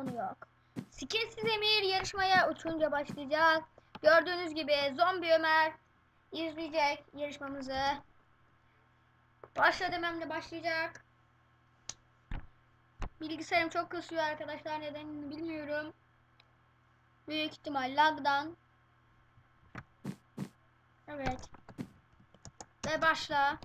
telefonu yok. Skinsiz Emir yarışmaya uçunca başlayacak. Gördüğünüz gibi zombi Ömer izleyecek yarışmamızı. Başla dememle başlayacak. Bilgisayarım çok kasıyor arkadaşlar nedenini bilmiyorum. Büyük ihtimal lagdan. Evet. Ve başla.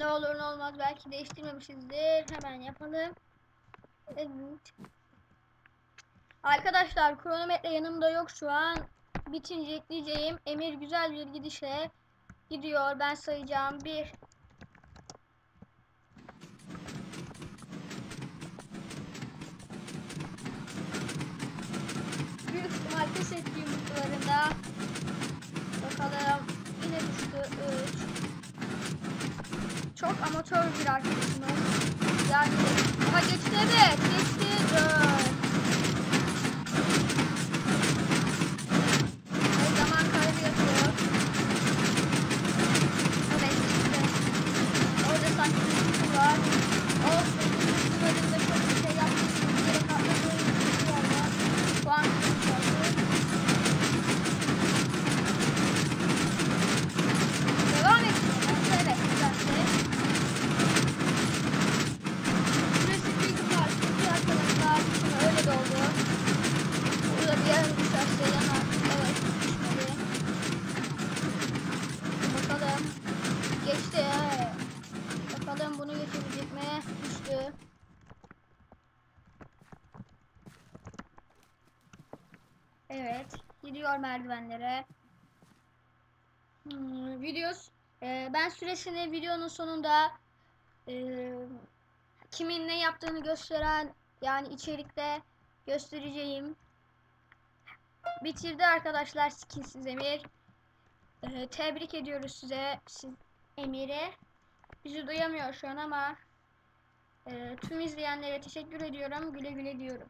Ne olur ne olmaz belki değiştirmemişizdir. Hemen yapalım. Evet. Arkadaşlar kronometre yanımda yok şu an. Bitince ekleyeceğim. Emir güzel bir gidişle gidiyor. Ben sayacağım. 1 Büyük ihtimal pes etti Çok amatör bir arkadaşımız. Yani ha geçti Evet. Gidiyor merdivenlere. Hmm, videos. Ee, ben süresini videonun sonunda e, kimin ne yaptığını gösteren yani içerikte göstereceğim. Bitirdi arkadaşlar skinsiz Emir. Ee, tebrik ediyoruz size siz Emir'e. Bizi duyamıyor şu an ama e, tüm izleyenlere teşekkür ediyorum. Güle güle diyorum.